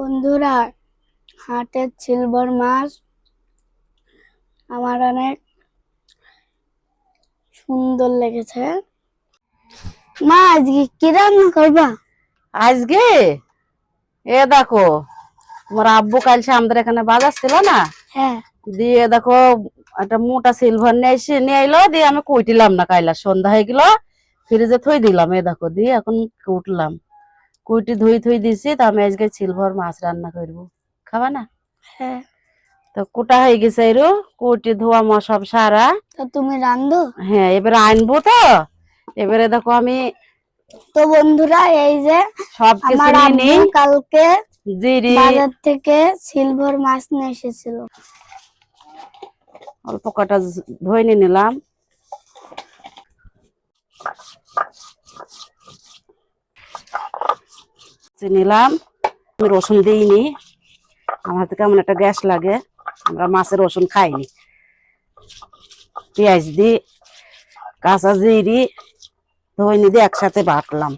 বন্ধুরা হাটের সিলভার মাছ আমার অনেক সুন্দর লেগেছে। মা আজকে কি রান্না করবা? আজকে? এ দেখো তোমার আব্বু কাল সে আমাদের এখানে বাজার ছিল না? হ্যাঁ। দিয়ে দেখো একটা মোটা সিলভার নিয়ে এসে নিয়ে এলো দিয়ে আমি কুইটিলাম না কাইলা সন্ধ্যা হয়ে গেল ফ্রিজে থই দিলাম এ দেখো দিয়ে এখন কুটলাম কুইটি ধুই থুই দিছি তো আমি আজকে সিলভার মাছ রান্না করব। খাবা না? হ্যাঁ। তো কুটা হয়ে গেছে এরু কুইটি ধোয়া মা সব সারা। তো তুমি রান্ধো? হ্যাঁ এবারে আনব তো। এবারে দেখো আমি তো বন্ধুরা এই যে সব কিছু নিয়ে কালকে জিরি। বাজার থেকে সিলভার মাছ নিয়ে এসেছিল। অল্প কটা ধুয়ে নিয়ে নিলাম। নিলাম, আমি রসুন দিইনি। আমার তো কেমন একটা গ্যাস লাগে, আমরা মাছের রসুন খাইনি। পেঁয়াজ দি, কাঁচা জিরি, ধইনি দিয়ে একসাথে বাটলাম।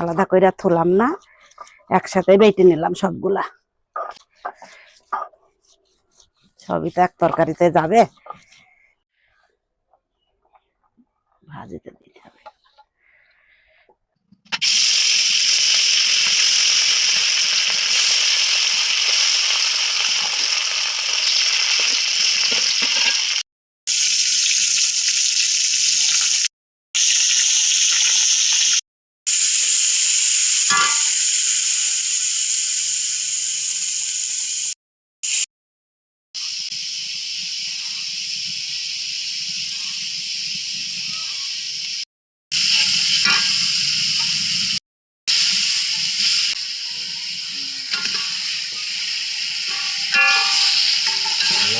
আলাদা করে থুলাম না, একসাথে বেটে নিলাম সবগুলা। সবই তো এক তরকারিতে যাবে। ভাজিতে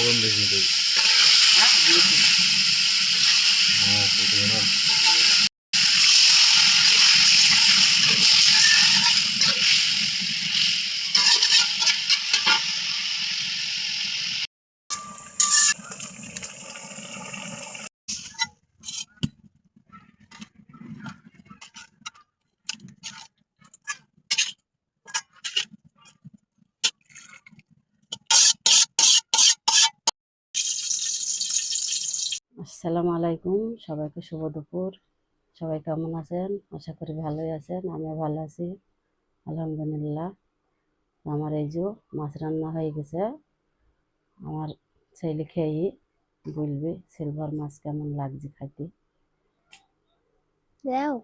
দিতে হবে আসসালামু আলাইকুম। সবাইকে শুভ দুপুর। সবাই কেমন আছেন? আশা করি ভালোই আছেন আমিও ভালো আছি। আলহামদুলিল্লাহ। আমার এই যে মাছ রান্না হয়ে গেছে। আমার ছেলে খেয়ে বলবে সিলভার মাছ কেমন লাগছে খাইতে? যাও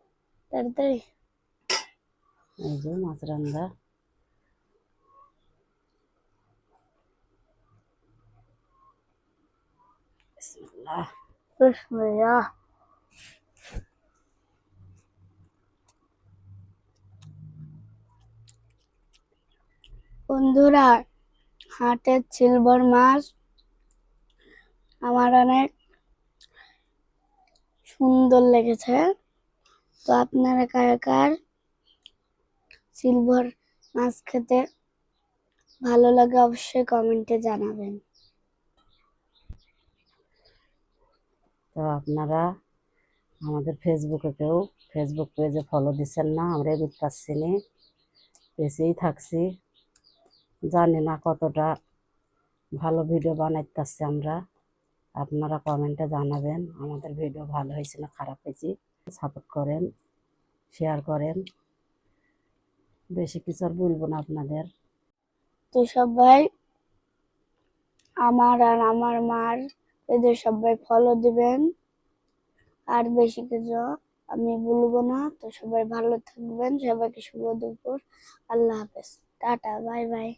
তাড়াতাড়ি। এই যে মাছ রান্না। বিসমিল্লাহ। বিসমিল্লাহ বন্ধুরা হাটের সিলভার মাছ, আমার অনেক সুন্দর লেগেছে। তো আপনারা কার সিলভার মাছ খেতে ভালো লাগে অবশ্যই কমেন্টে জানাবেন। তো আপনারা আমাদের ফেসবুকে কেউ ফেসবুক পেজে ফলো দিচ্ছেন না, আমরা এগুলো পাচ্ছি নি। পেজেই থাকছি। জানি না কতটা ভালো ভিডিও বানাইতে পারছি আমরা। আপনারা কমেন্টে জানাবেন, আমাদের ভিডিও ভালো হয়েছে না খারাপ হয়েছে। সাপোর্ট করেন শেয়ার করেন। বেশি কিছু আর বলব না আপনাদের। তো সবাই, আমার আর আমার মার এদের সবাই ফলো দিবেন। আর বেশি কিছু আমি বলব না। তো সবাই ভালো থাকবেন। সবাইকে শুভ দুপুর। আল্লাহ হাফেজ। Tata, bye bye.